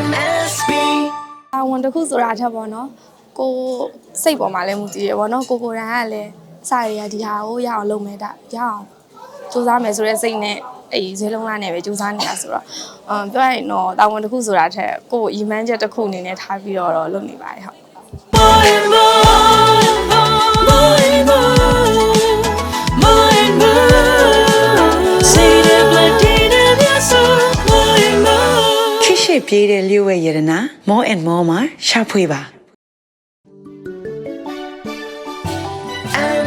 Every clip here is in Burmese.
MSB အာဝန်တစ်ခုဆိုတာအထက်ပေါ့နော်ကိုစိတ်ပေါ်မှာလည်းမူတည်ရပေါ့နော်ကိုကိုယ်တိုင်ကလည်းအစာတွေကဒီဟာကိုရအောင်လုပ်မယ်ဒါရအောင်စူးစမ်းမယ်ဆိုတဲ့စိတ်နဲ့အဲ့ဒီဈေးလုံးလာနဲ့ပဲစူးစမ်းနေတာဆိုတော့အမ်ပြောရရင်တော့တာဝန်တစ်ခုဆိုတာအထက်ကိုအီမန်းချက်တစ်ခုအနေနဲ့ထားပြီးတော့လုပ်နေပါတယ်ဟုတ် more ခိရှိပြေးတဲ့လျှို့ဝဲရတနာ more and more မှာရှာဖွေပါ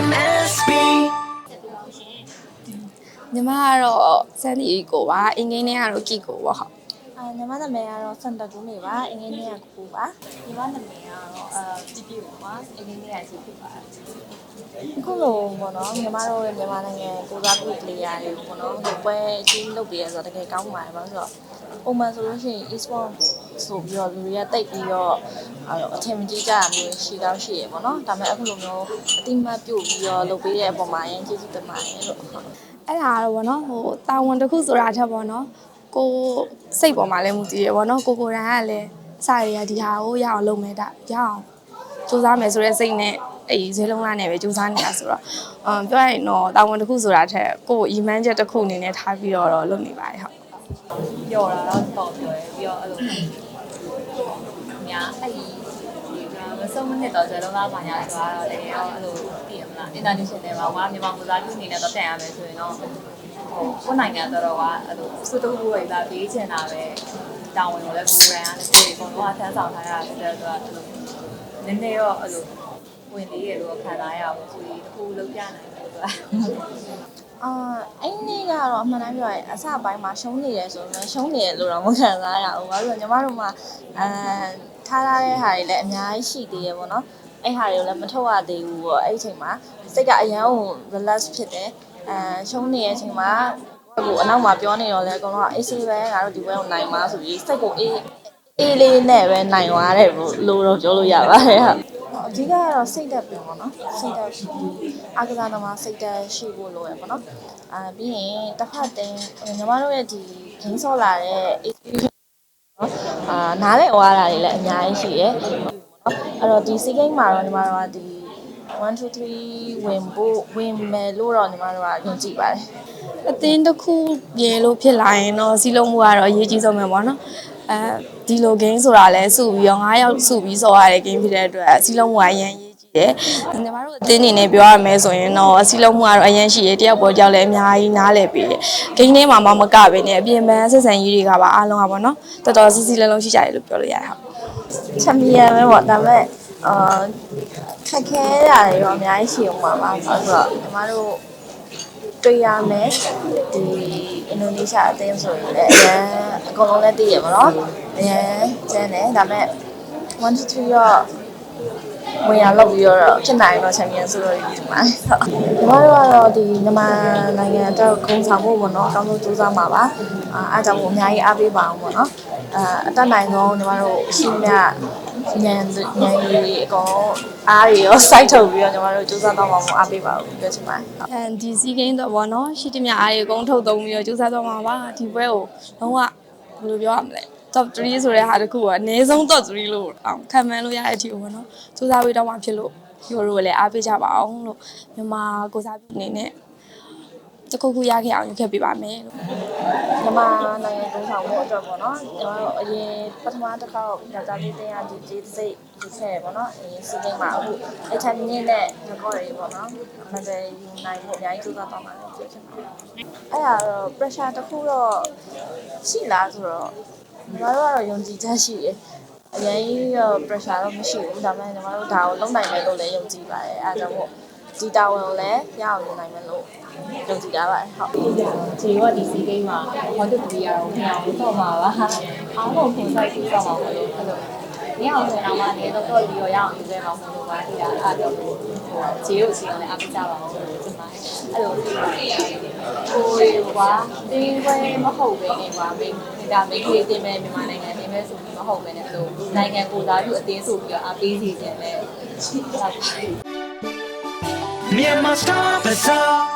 MSB ညီမကတော့စန်းဒီကိုပါအင်္ဂိမ်းနဲ့ကတော့ကီကိုပေါ့ဟုတ်အာညီမနာမည်ကတော့စန်တကူနေပါအင်္ဂလိပ်နဲ့ကူပါညီမနာမည်ကတော့အာပြပြပါအင်္ဂလိပ်နဲ့ရေးဖြစ်ပါတယ်အခုလိုပေါ့နော်ညီမတို့ရဲ့မြန်မာနိုင်ငံကိုစားပြုကလေးရတယ်ပေါ့နော်ဒီပွဲအကြီးလုပ်ပြီးရဆိုတော့တကယ်ကောင်းပါတယ်ဘာလို့ဆိုတော့ ပုံမှန်ဆိုလို့ရှိရင် e-sport ဆိုပြီးတော့လူတွေကတိတ်ပြီးတော့အဲ့အထင်မကြီးကြတာမျိုးရှိတော့ရှိရပေါ့နော်ဒါပေမဲ့အခုလိုမျိုးအတိမတ်ပြုတ်ပြီးတော့လုပ်ပေးတဲ့အပေါ်မှာရင်ကျေးဇူးတင်ပါတယ်လို့ဟုတ်အဲ့ဒါကတော့ဗောနော်ဟိုတာဝန်တစ်ခုဆိုတာအထက်ဗောနော်ကိုစိတ်ပေါ်မှာလည်းမူတည်ရဗောနော်ကိုကိုယ်တိုင်ကလည်းအစာတွေကဒီဟာကိုရအောင်လုပ်မယ်ဒါရအောင်စူးစမ်းမယ်ဆိုတဲ့စိတ်နဲ့အဲ့ဒီဈေးလုံးလာနဲ့ပဲစူးစမ်းနေတာဆိုတော့အမ်ပြောရရင်တော့တာဝန်တစ်ခုဆိုတာအထက်ကိုအီမန်းချက်တစ်ခုအနေနဲ့ထားပြီးတော့လုပ်နေပါတယ်ဟုတ် ပျော်တာတော့ပေါ့ပျော်တယ်ပြီးတော့အဲ့လိုညာအဲ့ဒီမဆုံးမနစ်တော့ဇလုံးသားပါညာဆိုတာတော့တကယ်တော့အဲ့လိုသိရမလား international မှာကမြန်မာကိုစားပြုအနေနဲ့တော့တက်ရမယ်ဆိုရင်တော့ဟိုကိုယ်နိုင်ငံတော်တော်ကအဲ့လိုစုတခုဝေးလာပေးချင်တာပဲတောင်းဝင်လို့လည်းကိုယ်ရန်ကနေဒီပုံတော့ဆန်းဆောင်ထားရတဲ့အတွက်ဆိုတော့အဲ့လိုနည်းနည်းတော့အဲ့လိုဝင်လေးရလို့ခံစားရအောင်ဆိုပြီးတစ်ခုလုံးပြနိုင်တယ်ဆိုတာ အာအဲ့နေ့ကတော့အမှန်တမ်းပြောရင်အစပိုင်းမှာရှုံးနေတယ်ဆိုတော့ရှုံးနေတယ်လို့တော့မခံစားရဘူး။ဘာလို့လဲညီမတို့မှာအဲထားထားတဲ့ဟာတွေလည်းအများကြီးရှိသေးရပေါ့နော်။အဲ့ဟာတွေကိုလည်းမထုတ်ရသေးဘူးပေါ့အဲ့ဒီအချိန်မှာစိတ်ကအရန်ကို relax ဖြစ်တယ်။အဲရှုံးနေတဲ့အချိန်မှာဟိုအနောက်မှာပြောနေတော့လေအကုန်လုံးကအေးဆေးပဲငါတို့ဒီဘက်ကိုနိုင်ပါဆိုပြီးစိတ်ကိုအေးအေးလေးနဲ့ပဲနိုင်သွားတယ်လို့လို့တော့ပြောလို့ရပါတယ်ဟုတ်အ ဓိကကတော့စိတ်သက်ပြင်ပေါ့နော်စိတ်သက်ဒီအာကစားသမားစိတ်သက်ရှိဖို့လိုရပေါ့နော်အာပြီးရင်တစ်ဖက်တင်းညီမတို့ရဲ့ဒီဂိမ်းဆော့လာတဲ့ execution နော်အာနားလဲဝါတာတွေလည်းအများကြီးရှိရယ်ပေါ့နော်အဲ့တော့ဒီ C game မှာတော့ညီမတို့ကဒီ1 2 3ဝင်ဖို့ဝင်မယ်လို့တော့ညီမတို့ကယုံကြည်ပါတယ်အသင်းတစ်ခုရေလို့ဖြစ်လာရင်တော့စီလုံးမှုကတော့အရေးကြီးဆုံးပဲပေါ့နော် အဲဒီလို game ဆိုတာလဲစုပြီးတော့9ယောက်စုပြီးဆော်ရတဲ့ game ဖြစ်တဲ့အတွက်စီလုံးမှုကအရင်ရေးကြီးတယ်ညီမတို့အသင်းအနေနဲ့ပြောရမယ်ဆိုရင်တော့စီလုံးမှုကတော့အရင်ရှိတယ်တယောက်ပေါ်ကြောက်လဲအများကြီးနားလဲပေးတယ် game ထဲမှာမှမကပဲနဲ့အပြင်ပန်းဆက်ဆံရေးတွေကပါအားလုံးကပေါ့နော်တော်တော်စီစီလုံးလုံးရှိကြတယ်လို့ပြောလို့ရတယ်ဟုတ်ချန်ပီယံပဲပေါ့ဒါပေမဲ့အာခက်ခဲတာတွေတော့အများကြီးရှိအောင်ပါပါဆိုတော့ညီမတို့တွေ့ရမယ်ဒီအင်ဒိုနီးရှားအသင်းဆိုရင်လည်းအရင် အကုန်လုံးလည်းသိရပါတော့အရင်ကျန်းတယ်ဒါပေမဲ့1 2 3တော့ဝင်ရလောက်ပြီးတော့ဖြစ်နိုင်တော့ချန်ပီယံဆိုတော့ဒီမှာဟုတ်ညီမတို့ကတော့ဒီမြန်မာနိုင်ငံအတွက်ဂုဏ်ဆောင်ဖို့ပေါ့နော်အကောင်းဆုံးကြိုးစားမှာပါအာအားကြောင့်မို့အများကြီးအားပေးပါအောင်ပေါ့နော်အာအတက်နိုင်ဆုံးညီမတို့ရှိမြညံညံကြီးအကုန်အားတွေရောစိုက်ထုတ်ပြီးတော့ညီမတို့ကြိုးစားတော့မှာမို့အားပေးပါဦးပြောချင်ပါတယ်ဟုတ်အဲဒီစီးကိန်းတော့ဗောနော်ရှိသမျှအားတွေအကုန်ထုတ်သုံးပြီးတော့ကြိုးစားသွားမှာပါဒီပွဲကိုလုံးဝ ဘယ်လိုပြောရမလဲ top 3ဆိုတဲ့ဟာတခုကအနည်းဆုံး top 3လို့အောင်ခံမှန်းလို့ရတဲ့အထိပေါ့နော်စူးစမ်းပြီးတော့မှဖြစ်လို့ရိုးရိုးလည်းအားပေးကြပါအောင်လို့မြန်မာကိုစားပြုအနေနဲ့ တစ်ခုခုရခဲ့အောင်ယူခဲ့ပေးပါမယ်လို့မြန်မာနိုင်ငံတုံးဆောင်မှုအတွက်ပေါ့နော်ကျွန်တော်တို့အရင်ပထမတစ်ခေါက်ယောက်ျားလေးတင်းရဒီဒီစိတ်ဒီဆက်ပေါ့နော်အရင်စီးကိန်းမှာအခုအချမ်းမြင့်တဲ့ record တွေပေါ့နော်အမှန်တည်းယူနိုင်ဖို့အများကြီးကြိုးစားသွားမှာလည်းပြောချင်ပါတယ်အဲ့ဒါတော့ pressure တစ်ခုတော့ရှိလားဆိုတော့ညီမတို့ကတော့ယုံကြည်ချက်ရှိတယ်အရင်ရော pressure တော့မရှိဘူးဒါပေမဲ့ညီမတို့ဒါကိုလုံနိုင်မယ်လို့လည်းယုံကြည်ပါတယ်အဲဒါကြောင့်မို့ ဒီတာဝန်ကိုလည်းရအောင်ယူနိုင်မယ်လို့ယုံကြည်ကြပါတယ်ဟုတ်ခြေကဒီစီကိန်းမှာဟောတူပီယာကိုမြောင်တော့မှာပါအားလုံးပြင်ဆိုင်ပြီးတော့မှာလို့အဲ့လိုမြောင်ဆိုတော့မှနေတော့တော့ပြီးတော့ရအောင်ယူခဲ့မှာမဟုတ်ဘူးပါဒီကအားတော့ကိုခြေကိုခြေကိုလည်းအားပေးကြပါအောင်လို့ဒီမှာအဲ့လိုကိုကွာတင်းခွဲမဟုတ်ပဲနေပါမိဒါမိခေတင်မဲ့မြန်မာနိုင်ငံနေမဲ့ဆိုပြီးမဟုတ်ပဲねအဲ့လိုနိုင်ငံကိုသားပြုအသေးဆိုပြီးတော့အားပေးစီခြင်းနဲ့ ဟုတ်ပါ Myanmar Star Bazaar